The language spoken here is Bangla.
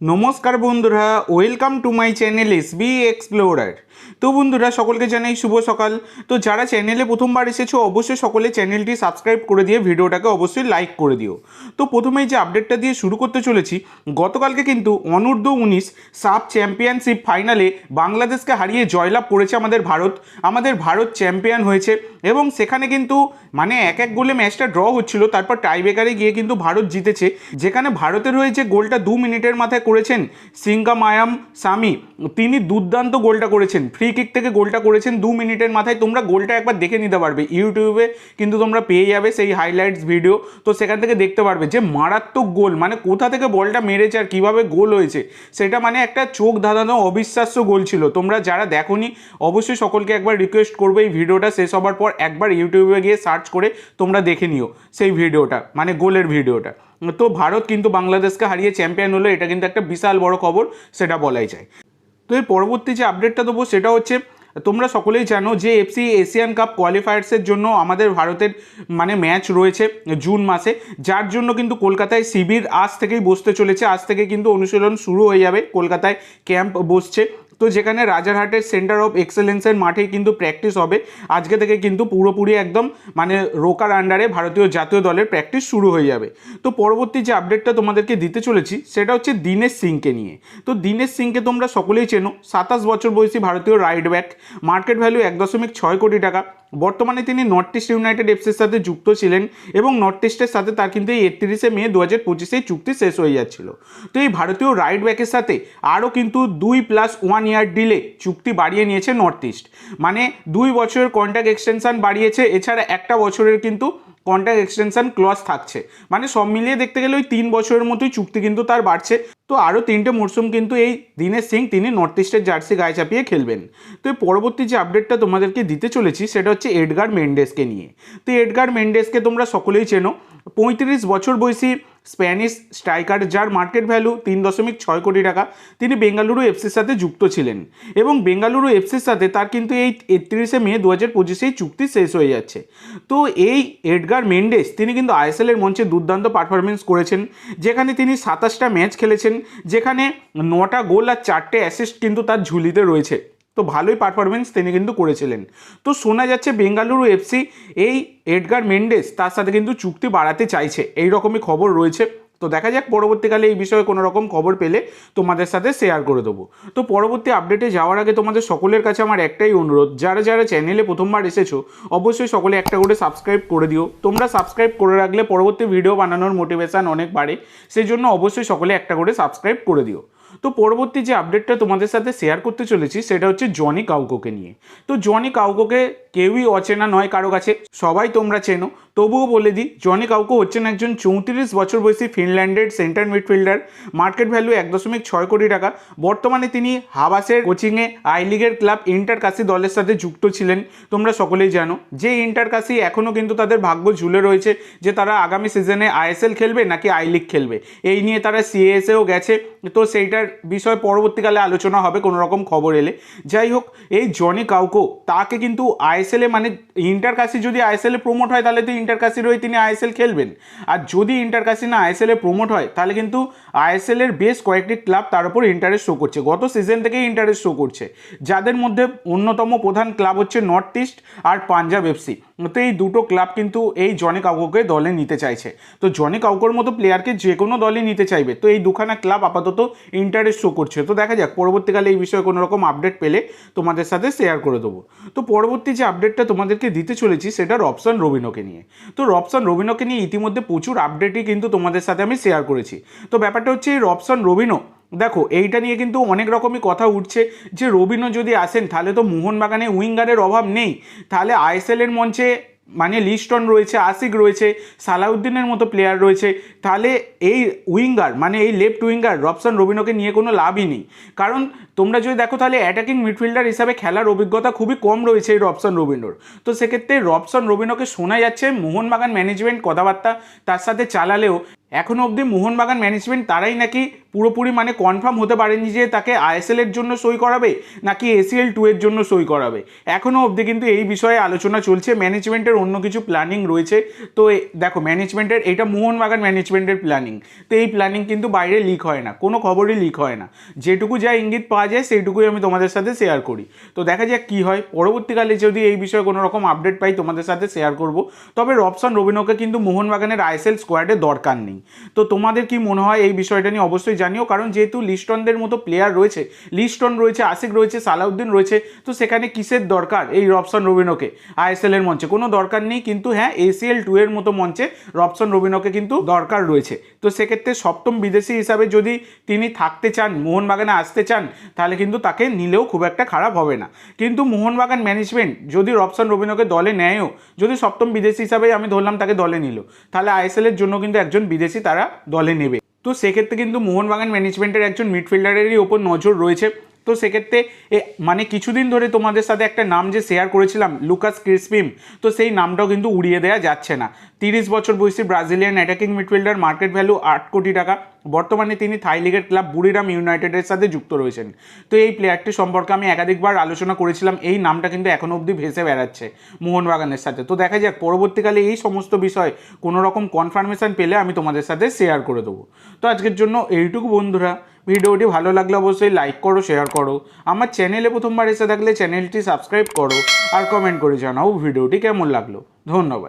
নমস্কার বন্ধুরা welcome to my channel S B explorer তো বন্ধুরা, সকলকে জানাই শুভ সকাল। তো যারা চ্যানেলে প্রথমবার এসেছ, অবশ্যই সকলে চ্যানেলটি সাবস্ক্রাইব করে দিয়ে ভিডিওটাকে অবশ্যই লাইক করে দিও। তো প্রথমেই যে আপডেটটা দিয়ে শুরু করতে চলেছি, গতকালকে কিন্তু অনূর্ধ্ব উনিশ সাব চ্যাম্পিয়নশিপ ফাইনালে বাংলাদেশকে হারিয়ে জয়লাভ করেছে আমাদের ভারত। আমাদের ভারত চ্যাম্পিয়ন হয়েছে এবং সেখানে কিন্তু মানে এক এক গোলে ম্যাচটা ড্র হচ্ছিল, তারপর টাইব্রেকারে গিয়ে কিন্তু ভারত জিতেছে। যেখানে ভারতের হয়েছে গোলটা দু মিনিটের মাথায় করেছেন সিঙ্গা মায়াম সামি। তিনি দুর্দান্ত গোলটা করেছেন। ফ্রি কিক থেকে গোলটা করেছেন দু মিনিটের মাথায়। তোমরা গোলটা একবার দেখে নিতে পারবে। ইউটিউবে কিন্তু তোমরা পেয়ে যাবে সেই হাইলাইটস ভিডিও তো সেখান থেকে দেখতে পারবে যে মারাত্মক গোল মানে কোথা থেকে বলটা মেরেছে আর কীভাবে গোল হয়েছে, সেটা মানে একটা চোখ ধাঁধানো অবিশ্বাস্য গোল ছিল। তোমরা যারা দেখোনি, অবশ্যই সকলকে একবার রিকোয়েস্ট করবে এই ভিডিওটা। শেষ হবার পর একবার ইউটিউবে গিয়ে সার্চ করে তোমরা দেখে নিও সেই ভিডিওটা মানে গোলের ভিডিওটা তো ভারত কিন্তু বাংলাদেশকে হারিয়ে চ্যাম্পিয়ন হলো, এটা কিন্তু একটা বিশাল বড় খবর, সেটা বলাই যায়। তো এর পরবর্তী যে আপডেটটা দেবো, সেটা হচ্ছে, তোমরা সকলেই জানো যে এফসি এশিয়ান কাপ কোয়ালিফায়ার্সের জন্য আমাদের ভারতের মানে ম্যাচ রয়েছে জুন মাসে, যার জন্য কিন্তু কলকাতায় শিবির আজ থেকেই বসতে চলেছে, আজ থেকে কিন্তু অনুশীলন শুরু হয়ে যাবে, কলকাতায় ক্যাম্প বসছে। তো যেখানে রাজারহাটের সেন্টার অফ এক্সেলেন্সের মাঠেই কিন্তু প্র্যাকটিস হবে। আজকে থেকে কিন্তু পুরোপুরি একদম মানে রোকার আন্ডারে ভারতীয় জাতীয় দলের প্র্যাকটিস শুরু হয়ে যাবে। তো পরবর্তী যে আপডেটটা তোমাদেরকে দিতে চলেছি, সেটা হচ্ছে দীনেশ সিংকে নিয়ে। তো দীনেশ সিংকে তোমরা সকলেই চেনো, সাতাশ বছর বয়সী ভারতীয় রাইট ব্যাক মার্কেট ভ্যালু এক দশমিক ছয় কোটি টাকা। বর্তমানে তিনি নর্থ ইস্ট ইউনাইটেড এফসির সাথে যুক্ত ছিলেন এবং নর্থ ইস্টের সাথে তার কিন্তু এই একত্রিশে মে দু হাজার পঁচিশেই চুক্তি শেষ হয়ে যাচ্ছিল। তো এই ভারতীয় রাইট ব্যাকের সাথে আরও কিন্তু দুই প্লাস ওয়ান ইয়ার ডিলে চুক্তি বাড়িয়ে নিয়েছে নর্থ ইস্ট মানে দুই বছরের কন্ট্রাক্ট এক্সটেনশন বাড়িয়েছে, এছাড়া একটা বছরের কিন্তু কন্ট্রাক্ট এক্সটেনশন ক্লজ থাকছে। মানে সব মিলিয়ে দেখতে গেলে ওই তিন বছরের মতোই চুক্তি কিন্তু তার বাড়ছে। তো আরও তিনটে মরশুম কিন্তু এই দীনেশ সিং, তিনি নর্থ ইস্টের জার্সি গায়ে চাপিয়ে খেলবেন। তো এই পরবর্তী যে আপডেটটা তোমাদেরকে দিতে চলেছি, সেটা হচ্ছে এডগার মেন্ডেসকে নিয়ে। তো এডগার মেন্ডেসকে তোমরা সকলেই চেনো। পঁয়ত্রিশ বছর বয়সী স্প্যানিশ স্ট্রাইকার যার মার্কেট ভ্যালু তিন দশমিক ছয় কোটি টাকা, তিনি বেঙ্গালুরু এফসির সাথে যুক্ত ছিলেন এবং বেঙ্গালুরু এফসির সাথে তার কিন্তু এই একত্রিশে মে দু হাজার পঁচিশেই চুক্তি শেষ হয়ে যাচ্ছে। তো এই এডগার মেন্ডেস, তিনি কিন্তু আইএসএলের মঞ্চে দুর্দান্ত পারফরমেন্স করেছেন, যেখানে তিনি সাতাশটা ম্যাচ খেলেছেন, যেখানে নটা গোল আর চারটে অ্যাসিস্ট কিন্তু তার ঝুলিতে রয়েছে। তো ভালোই পারফরমেন্স তিনি কিন্তু করেছিলেন। তো শোনা যাচ্ছে বেঙ্গালুরু এফসি এই এডগার মেন্ডেস তার সাথে কিন্তু চুক্তি বাড়াতে চাইছে। এই রকমই খবর রয়েছে। তো দেখা যাক পরবর্তীকালে এই বিষয়ে কোনো রকম খবর পেলে তোমাদের সাথে শেয়ার করে দেবো। তো পরবর্তী আপডেটে যাওয়ার আগে তোমাদের সকলের কাছে আমার একটাই অনুরোধ, যারা যারা চ্যানেলে প্রথমবার এসেছ, অবশ্যই সকলে একটা করে সাবস্ক্রাইব করে দিও। তোমরা সাবস্ক্রাইব করে রাখলে পরবর্তী ভিডিও বানানোর মোটিভেশান অনেক বাড়ে সেই জন্য অবশ্যই সকলে একটা করে সাবস্ক্রাইব করে দিও। তো পরবর্তী যে আপডেটটা তোমাদের সাথে শেয়ার করতে চলেছি, সেটা হচ্ছে জনি কাউকোকে নিয়ে। তো জনি কাউকোকে কেউই অচেনা নয় কারও কাছে। সবাই তোমরা চেনো। তবুও বলে দিই, জনি কাউকো হচ্ছেন একজন চৌত্রিশ বছর বয়সী ফিনল্যান্ডের সেন্টার মিডফিল্ডার। মার্কেট ভ্যালু এক দশমিক ছয় কোটি টাকা। বর্তমানে তিনি হাবাসের কোচিংয়ে আই লিগের ক্লাব ইন্টার কাশি দলের সাথে যুক্ত ছিলেন। তোমরা সকলেই জানো যে ইন্টার কাশি এখনও কিন্তু তাদের ভাগ্য ঝুলে রয়েছে যে তারা আগামী সিজনে আইএসএল খেলবে নাকি আই লিগ খেলবে। এই নিয়ে তারা সিএসএও গেছে। তো সেইটার বিষয় পরবর্তীকালে আলোচনা হবে, কোনো রকম খবর এলে। যাই হোক, এই জনি কাউকো, তাকে কিন্তু আইএসএলে মানে ইন্টার কাশি যদি আইএসএলে প্রমোট হয়, তাহলে তো ইন্টার কাশির হয়ে তিনি আইএসএল খেলবেন। আর যদি ইন্টার কাশি না এ প্রমোট হয়, তাহলে কিন্তু আইএসএল এর বেশ কয়েকটি ক্লাব তার উপর ইন্টারেস্ট শো করছে। গত সিজন থেকেই ইন্টারেস্ট শো করছে। যাদের মধ্যে অন্যতম প্রধান ক্লাব হচ্ছে নর্থ ইস্ট আর পাঞ্জাব এফসি তো এই দুটো ক্লাব কিন্তু এই জনি কাউকোকে দলে নিতে চাইছে। তো জনি কাউকোর মতো প্লেয়ারকে যে কোনো দলে নিতে চাইবে। তো এই দুখানা ক্লাব আপাতত ইন্টারেস্ট শো করছে। তো দেখা যাক, পরবর্তীকালে এই বিষয়ে কোনো রকম আপডেট পেলে তোমাদের সাথে শেয়ার করে দেবো। তো পরবর্তী যে আপডেটটা তোমাদেরকে দিতে চলেছি, সেটা রবসন রবিনোকে নিয়ে। তো রবসন রবিনোকে নিয়ে ইতিমধ্যে প্রচুর আপডেটই কিন্তু তোমাদের সাথে আমি শেয়ার করেছি। তো ব্যাপারটা হচ্ছে এই রবসন রবিনো দেখো, এইটা নিয়ে কিন্তু অনেক রকমই কথা উঠছে যে রবিনো যদি আসেন, তাহলে তো মোহনবাগানে উইঙ্গারের অভাব নেই। তাহলে আইএসএলের মঞ্চে মানে লিস্টন রয়েছে, আশিক রয়েছে, সালাউদ্দিনের মতো প্লেয়ার রয়েছে, তাহলে এই উইঙ্গার মানে এই লেফট উইঙ্গার, রবসন রবিনোকে নিয়ে কোনো লাভই নেই। কারণ তোমরা যদি দেখো, তাহলে অ্যাটাকিং মিডফিল্ডার হিসাবে খেলার অভিজ্ঞতা খুবই কম রয়েছে এই রবসন রবিনোর তো সেক্ষেত্রে রবসন রবিনোকে শোনা যাচ্ছে, মোহনবাগান ম্যানেজমেন্ট কথাবার্তা তার সাথে চালালেও এখনও অবধি মোহনবাগান ম্যানেজমেন্ট তারাই নাকি পুরোপুরি মানে কনফার্ম হতে পারেনি যে তাকে আইএসএল এর জন্য সই করাবে নাকি এসিএল টু এর জন্য সই করাবে। এখনও অবধি কিন্তু এই বিষয়ে আলোচনা চলছে ম্যানেজমেন্টের অন্য কিছু প্ল্যানিং রয়েছে। তো দেখো ম্যানেজমেন্টের এটা মোহনবাগান ম্যানেজমেন্টের প্ল্যানিং তো এই প্ল্যানিং কিন্তু বাইরে লিক হয় না, কোনো খবরই লিক হয় না। যেটুকু যা ইঙ্গিত পাওয়া যায় সেইটুকুই আমি তোমাদের সাথে শেয়ার করি। তো দেখা যাক কী হয়, পরবর্তীকালে যদি এই বিষয়ে কোনো রকম আপডেট পাই তোমাদের সাথে শেয়ার করব। তবে রবসন রবিনোকে কিন্তু মোহনবাগানের আইএসএল স্কোয়াডে দরকার নেই। তো তোমাদের কি মনে হয় এই বিষয়টা নিয়ে? অবশ্যই জানিও, কারণ যেহেতু লিস্টনদের মতো প্লেয়ার রয়েছে লিস্টন রয়েছে আশিক রয়েছে সালাউদ্দিন রয়েছে, তো সেখানে কিসের দরকার এই রবসন রবিনোকে আইএসএল এর মঞ্চে কোনো দরকার নেই, কিন্তু হ্যাঁ এসিএল টু এর মতো মঞ্চে রবসন রবিনোকে কিন্তু দরকার রয়েছে। তো সেক্ষেত্রে সপ্তম বিদেশি হিসাবে যদি তিনি থাকতে চান, মোহনবাগানে আসতে চান, তাহলে কিন্তু তাকে নিলেও খুব একটা খারাপ হবে না। কিন্তু মোহনবাগান ম্যানেজমেন্ট যদি রবসন রবিনোকে দলে নেয়ও, যদি সপ্তম বিদেশি হিসাবে আমি ধরলাম তাকে দলে নিল, তাহলে আইএসএল এর জন্য কিন্তু একজন বিদেশি তারা দলে নেবে। তো সেক্ষেত্রে কিন্তু মোহনবাগান ম্যানেজমেন্টের একজন মিডফিল্ডারেরই ওপর নজর রয়েছে। তো সেক্ষেত্রে মানে কিছুদিন ধরে তোমাদের সাথে একটা নাম যে শেয়ার করেছিলাম, লুকাস ক্রিসপিম, তো সেই নামটাও কিন্তু উড়িয়ে দেওয়া যাচ্ছে না। তিরিশ বছর বয়সী Brazilian attacking midfielder market value আট কোটি টাকা। বর্তমানে তিনি থাই লিগের ক্লাব বুড়িরাম ইউনাইটেডের সাথে যুক্ত রয়েছেন। তো এই প্লেয়ারটি সম্পর্কে আমি একাধিকবার আলোচনা করেছিলাম, এই নামটা কিন্তু এখনও অবধি ভেসে বেড়াচ্ছে মোহনবাগানের সাথে। তো দেখা যাক, পরবর্তীকালে এই সমস্ত বিষয় কোনো রকম কনফার্মেশন পেলে আমি তোমাদের সাথে শেয়ার করে দেবো। তো আজকের জন্য এইটুকু বন্ধুরা। ভিডিওটি ভালো লাগলে অবশ্যই লাইক করো শেয়ার করো। আমার চ্যানেলে প্রথমবার এসে থাকলে চ্যানেলটি সাবস্ক্রাইব করো আর কমেন্ট করে জানাও ভিডিওটি কেমন লাগল। ধন্যবাদ।